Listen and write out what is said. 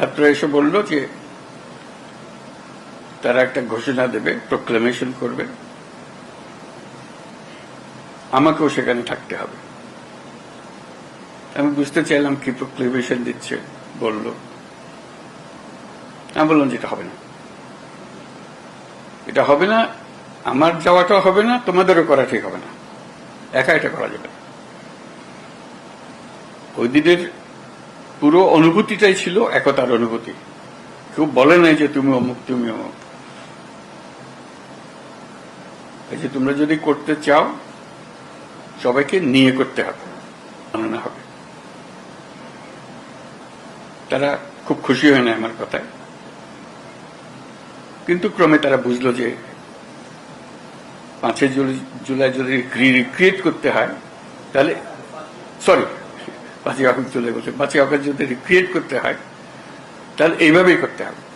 ছাত্র এসে বলল যে তারা একটা ঘোষণা দেবে প্রোক্লামেশন করবে। আমাকেও সেখানে থাকতে হবে। আমি বুঝতে চাইলাম কি প্রোক্লেমেশন দিচ্ছে, বলল। আমি বললাম যে এটা হবে না। এটা হবে না, আমার যাওয়াটাও হবে না, তোমাদেরও করা ঠিক হবে না। একা এটা করা যাবে ওই দিনের পুরো অনুভূতিটাই ছিল একতার অনুভূতি। কেউ বলে নাই যে তুমি অমুক তুমি অমুক। এই যে তোমরা যদি করতে চাও, সবাইকে নিয়ে করতে হবে। মানানো হবে। তারা খুব খুশি হয় না আমার কথায়। কিন্তু ক্রমে তারা বুঝলো যে পাঁচই জুলাই যদি রিক্রিয়েট করতে হয়, তাহলে সরি পাঁচই কাকুর চলে গেছে বাতি কাকুর যদি রিক্রিয়েট করতে হয় তাহলে এইভাবেই করতে হবে।